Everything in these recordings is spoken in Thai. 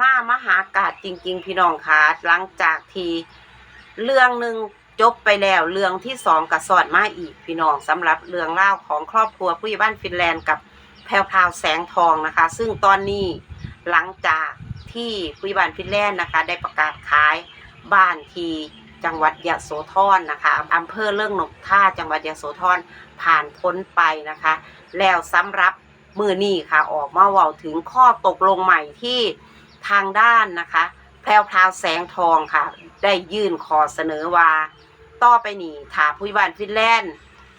ม่ามหากาศจริง ๆ พี่น้องคะหลังจากที่เรื่องหนึ่งจบไปแล้วเรื่องที่สองกับสอดมาอีกพี่น้องสำหรับเรื่องเล่าของครอบครัวผู้ใหญ่บ้านฟินแลนด์กับแพรวพราวแสงทองนะคะ ซึ่งตอนนี้หลังจากที่ผู้ใหญ่บ้านฟินแลนด์นะคะ ได้ประกาศขายบ้านที่จังหวัดยะโสธรนะคะอำเภอเรื่องหนกท่าจังหวัดยะโสธรผ่านพ้นไปนะคะ แล้วสำหรับมือนี้ค่ะออกมาเว่าถึงข้อตกลงใหม่ที่ ทางด้านนะคะ แพรวพราวแสงทองค่ะ ได้ยื่นขอเสนอว่า ต่อไปนี้ถ้าผู้บ้านฟินแลนด์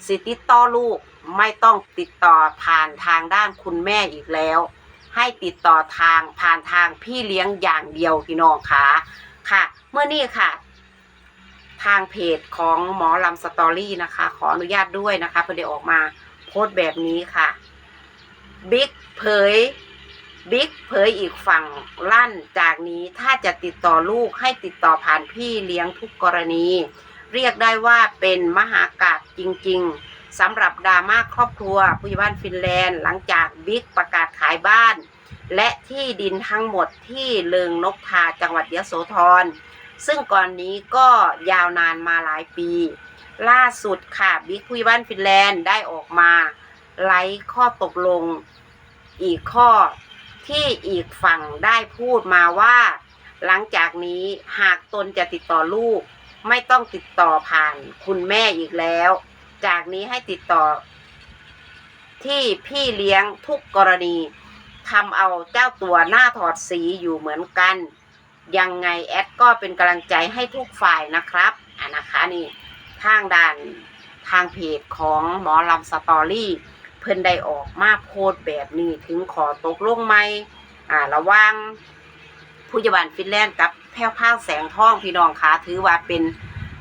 สิติดต่อลูกไม่ต้องติดต่อผ่านทางด้านคุณแม่อีกแล้ว ให้ติดต่อทางผ่านทางพี่เลี้ยงอย่างเดียวพี่น้องค่ะค่ะ เมื่อนี้ค่ะ ทางเพจของหมอลำสตอรี่นะคะ ขออนุญาตด้วยนะคะเพื่อได้ออกมาโพสต์แบบนี้ค่ะบิ๊กเผย บิ๊กเผยอีกฝั่งลั่นจากนี้ถ้าจะติดต่อลูกให้ติดต่อผ่านพี่เลี้ยงทุกกรณี เรียกได้ว่าเป็นมหากาบจริงๆสำหรับดราม่าครอบครัวผู้ใหญ่บ้านฟินแลนด์หลังจากบิ๊กประกาศขายบ้าน และที่ดินทั้งหมดที่เลิงนกทาจังหวัดยโสธรซึ่งก่อนนี้ก็ยาวนานมาหลายปี ล่าสุดค่ะบิ๊กผู้ใหญ่บ้านฟินแลนด์ได้ออกมาไล่ข้อตกลงอีกข้อ ที่อีกฝั่งได้พูดมาว่า หลังจากนี้หากตนจะติดต่อลูก ไม่ต้องติดต่อผ่านคุณแม่อีกแล้ว จากนี้ให้ติดต่อ ที่พี่เลี้ยงทุกกรณีทำเอาเจ้าตัวหน้าถอดสีอยู่เหมือนกัน ยังไงแอดก็เป็นกำลังใจให้ทุกฝ่ายนะครับอะนะคะนี่ทางด้านทางเพจของหมอลำสตอรี่ พิ่นได้ออกมาโพสแบบนี้ถึงขอตกลงไหมอ่าระว่างผู้จัดการฟินแลนด์กับแพ้วพาวแสงทองพี่น้องคะถือว่าเป็น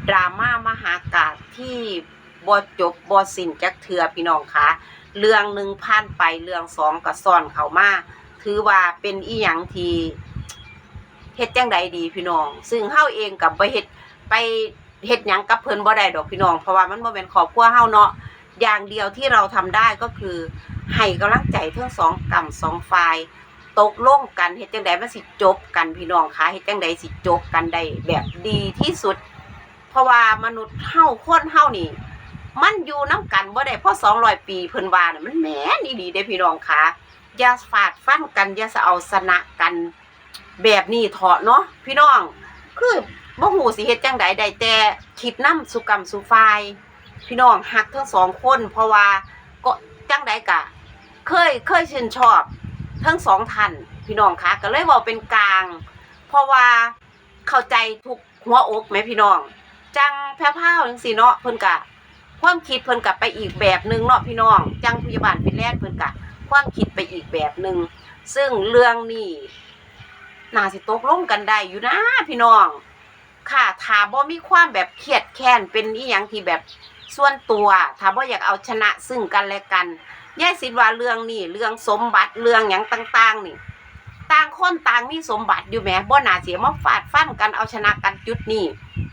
ดราม่ามหากาศที่บ่จบบ่สิ้นจักเทือพี่น้องคะเรื่องหนึ่งผ่านไปเรื่องสองก็ซ้อนเข้ามาถือว่าเป็นอีหยังทีเฮ็ดจังใดดีพี่น้อง ซึ่งเฮาเองกับไปเฮ็ดไปเฮ็ดหยังกับเพิ่นบ่ได้ดอกพี่น้อง เพราะว่ามันบ่แม่นครอบครัวเฮาเนาะ อย่างเดียวที่เราทำได้ก็คือ ให้กำลังใจทั้งสองกำสองฝ่ายตกลงกันเฮ็ดจังใดมันสิจบกันพี่น้องคะเฮ็ดจังใดสิจบกันได้แบบดีที่สุด เพราะว่ามนุษย์เฮาคนเฮานี่ มันอยู่น้ำกันบ่ได้เพราะ200ปีเพิ่นว่าน่ะมันแหม่นดีๆเด้พี่น้องคะอย่าฟาดฟันกันอย่าสะเอาชนะกัน แบบนี้เถาะเนาะพี่น้อง คือบ่หูสิเฮ็ดจังใดได้แต่คิดนำสุกรรมสุฝ่าย พี่น้องฮักทั้งสองคน เพราะว่าก็จังใดกะ เคยเคยชื่นชอบทั้งสองท่านพี่น้องคะก็เลยเว้าเป็นกลาง เพราะว่าเข้าใจทุกหัวอกไหมพี่น้อง จังแพ้วๆจังซี่เนาะเพิ่นกะ ความคิดเพิ่นกะไปอีกแบบหนึ่งเนาะพี่น้อง จังพยาบาลฟินแลนเพิ่นกะ ความคิดไปอีกแบบหนึ่งซึ่งเรื่องนี้น่าสิตกลงกันได้อยู่นะพี่น้อง ค่ะถาบ่มีความแบบเครียดแค้นเป็นอีหยังที่แบบ ส่วนตัวถ้าบ่อยากเอาชนะซึ่งกันและกันยายสิว่าเรื่องนี้เรื่องสมบัติเรื่องหยังต่าง ๆ นี่ ต่างคนต่างมีสมบัติอยู่แหมบ่น่าสิมาฟาดฟันกันเอาชนะกันจุดนี้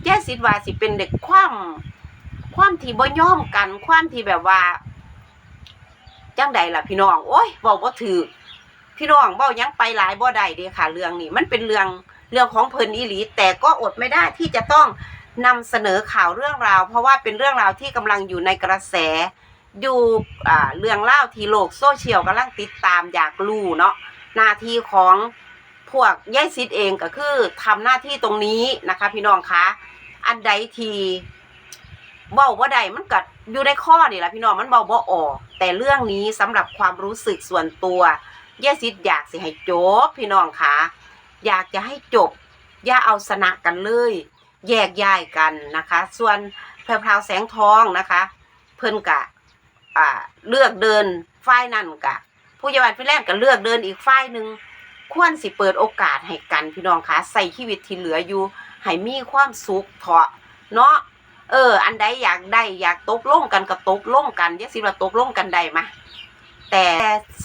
ยายสิว่าสิเป็นเด็กความความที่บ่ยอมกัน ความที่แบบว่าจังใดล่ะพี่น้องโอ้ยเว้าถูกพี่น้องเบ้ายังไปหลายบ่ได้เด้ค่ะ เรื่องนี้มันเป็นเรื่องเรื่องของเพิ่นอีหลี แต่ก็อดไม่ได้ที่จะต้อง นำเสนอข่าวเรื่องราว เพราะว่าเป็นเรื่องราวที่กำลังอยู่ในกระแส อยู่อ่าเรื่องเล่าวที่โลกโซเชียลกำลังติดตามอยากรู้เนาะหน้าที่ของพวกยายซิดเองก็คือทำหน้าที่ตรงนี้นะคะ พี่น้องคะอันใดทีเว้าบ่ได้มันก็อยู่ในข้อนี่แหละพี่น้องมันเว้าบ่ออกแต่เรื่องนี้สำหรับความรู้สึกส่วนตัว ยายซิดอยากสิให้จบพี่น้องคะอยากจะให้จบ อย่าเอาสนะกันเลย แยกย้ายกันนะคะ ส่วนแพรวพราวแสงทองนะคะ เพิ่นกะอ่าเลือกเดินฝ่ายนั่นกะ ผู้ใหญ่บ้านฟินแลนด์ก็เลือกเดินอีกฝ่ายหนึ่งควรสิเปิดโอกาสให้กันพี่น้องคะใส่ชีวิตที่เหลืออยู่ให้มีความสุขเถาะเนาะเออ อันใดอยากได้อยากตกลงกันก็ตกลงกันยาสิว่าตกลงกันได้มาแต่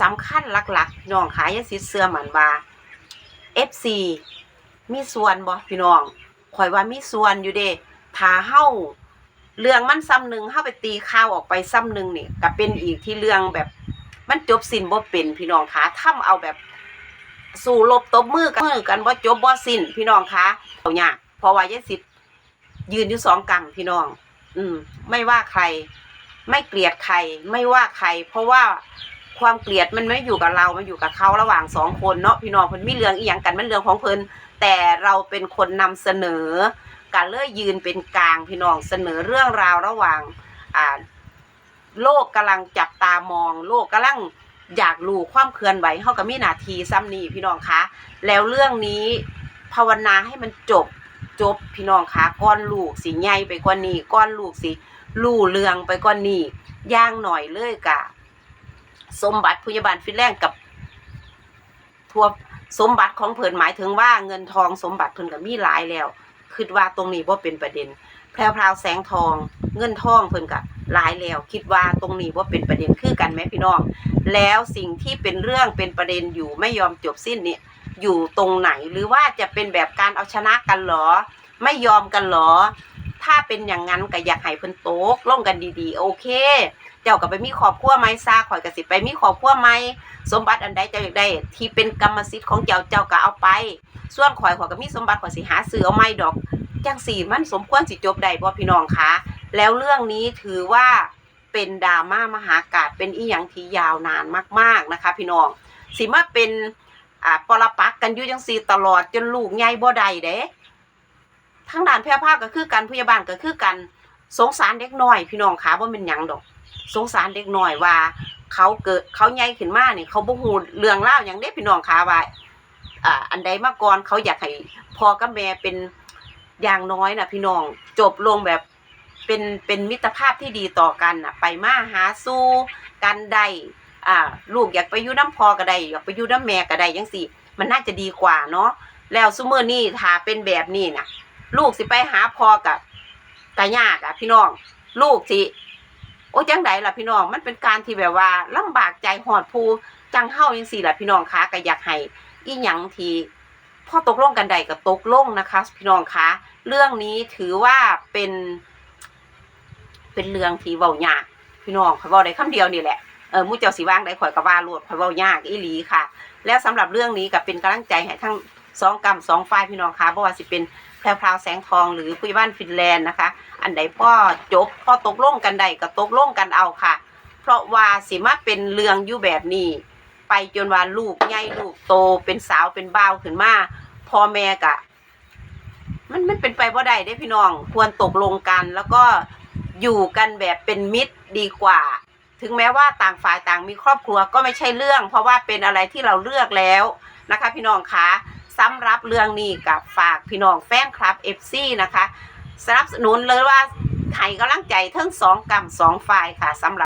สำคัญหลักๆพี่น้องคะอยาสิเสื้อหมือนว่า FC มีส่วนบ่พี่น้อง ข่อยว่ามีส่วนอยู่เด้ถ้าเฮาเรื่องมันซ้ำหนึ่งเฮาไปตีข่าวออกไปซ้ำหนึ่งนี่ก็เป็นอีกที่เรื่องแบบมันจบสิ้นบ่เป็นพี่น้องคะทำเอาแบบ สู่ลบตบมือกันมือกันบ่จบบ่สิ้นพี่น้องคะเอายากเพราะว่ายายสิทธิ์ยืนอยู่สองกำพี่น้อง อืม ไม่ว่าใคร ไม่เกลียดใคร ไม่ว่าใคร เพราะว่าความเกลียดมันไม่อยู่กับเรา มันอยู่กับเขาระหว่างสองคนเนาะพี่น้องเพิ่นมีเรื่องอีหยังกันมันเรื่องของเพิ่น แต่เราเป็นคนนำเสนอการเลื่อยยืนเป็นกลางพี่น้องเสนอเรื่องราวระหว่างอ่าโลกกำลังจับตามอง โลกกำลังอยากรู้ความเคลื่อนไหวเฮากับมีนาทีซ้ำนี่พี่น้องคะแล้วเรื่องนี้ภาวนาให้มันจบจบพี่น้องคะก้อนลูกสิใหญ่ไปกว่านี้ก้อนลูกสิลู่เรืองไปกว่านี้ย่างหน่อยเลยกะ สมบัติพยาบาลฟินแลนด์กับทั่ว สมบัติของเพิ่นหมายถึงว่าเงินทองสมบัติเพิ่นก็มีหลายแล้วคิดว่าตรงนี้บ่เป็นประเด็น แพรวพราวแสงทอง เงินทองเพิ่นก็หลายแล้ว คิดว่าตรงนี้ว่าเป็นประเด็นคือกันไหมพี่น้อง แล้วสิ่งที่เป็นเรื่องเป็นประเด็นอยู่ไม่ยอมจบสิ้นเนี่ยอยู่ตรงไหนหรือว่าจะเป็นแบบการเอาชนะกันหรอ ไม่ยอมกันหรอ ถ้าเป็นอย่างนั้นก็อยากให้เพิ่นโต๊กลงกันดีๆ โอเค เจ้าก็ไปมีครอบครัวไหมซาข่อยก็สิไปมีครอบครัวไหมสมบัติอันใดเจ้าอยากได้ ที่เป็นกรรมสิทธิ์ของเจ้าเจ้าก็เอาไป ส่วนข่อยข่อยก็มีสมบัติข่อยสิหาซื้อเอาไม่ดอกจังสี่มันสมควรสิจบได้บ่พี่น้องคะแล้วเรื่องนี้ถือว่าเป็นดราม่ามหากาบเป็นอีหยังที่ยาวนานมาก ๆนะคะ พี่น้องสิมาเป็นอ่าปรปักกันอยู่จังสี่ตลอดจนลูกใหญ่บ่ได้เด้ทั้งด้านแพร่ภาคก็คือกันพยาบาลก็คือกันสงสารเด็กน้อย พี่น้องคะว่าเป็นหยังดอก สงสารเด็กน้อยว่า เขาเกิดเขาใหญ่ขึ้นมาเนี่ยเขาบ่ฮู้เรื่องราวหยังเด้พี่น้องคะว่าอ่าอันใดมาก่อนเขาอยากให้พ่อกับแม่เป็นอย่างน้อยนะพี่น้องจบลงแบบเป็นเป็นมิตรภาพที่ดีต่อกันน่ะไปมาหาสู้กันได้อ่าลูกอยากไปอยู่น้ำพอก็ได้อยากไปอยู่น้ำแม่ก็ได้ยังสิมันน่าจะดีกว่าเนาะแล้วซุมื้อนี้ถ้าเป็นแบบนี้น่ะลูกสิไปหาพอกับกะยากอะพี่น้อง ลูกสิ อ้จังไดล่ะพี่น้องมันเป็นการที่แบบว่าลำบากใจหอดภูจังเฮาจังซี่ล่ะพี่น้องคะก็อยากให้อีหยังที่พอตกลงกันใดก็ตกลงนะคะ พี่น้องคะเรื่องนี้ถือว่าเป็น เป็นเรื่องที่เว้ายากพี่น้องข่อยเว้าได้คำเดียวนี่แหละเออมู่เจ้าสิว่างได้ข่อยก็ว่าโลดข่อยเว้ายากอีหลีค่ะ แล้วสำหรับเรื่องนี้ก็เป็นกำลังใจให้ทั้งสองกรรมสองฝ่ายพี่น้องคะบ่ว่าสิเป็นแพรวพราวแสงทองหรือผู้บ้านฟินแลนด์นะคะ อันใดพ่อจบพ่อตกลงกันใดก็ตกลงกันเอาค่ะ เพราะว่าสิมาเป็นเรื่องอยู่แบบนี้ ไปจนว่าลูกใหญ่ลูกโตเป็นสาวเป็นบ่าวขึ้นมาพ่อแม่กะ มันมันเป็นไปบ่ได้เด้พี่น้อง ควรตกลงกัน แล้วก็อยู่กันแบบเป็นมิตรดีกว่า ถึงแม้ว่าต่างฝ่ายต่างมีครอบครัวก็ไม่ใช่เรื่อง เพราะว่าเป็นอะไรที่เราเลือกแล้วนะคะ พี่น้องคะสำหรับเรื่องนี้กับฝากพี่น้องแฟนคลับ FC นะคะ สนับสนุนเลยว่าให้กำลังใจทั้งสองกรรมสองฝ่ายค่ะสำหรับ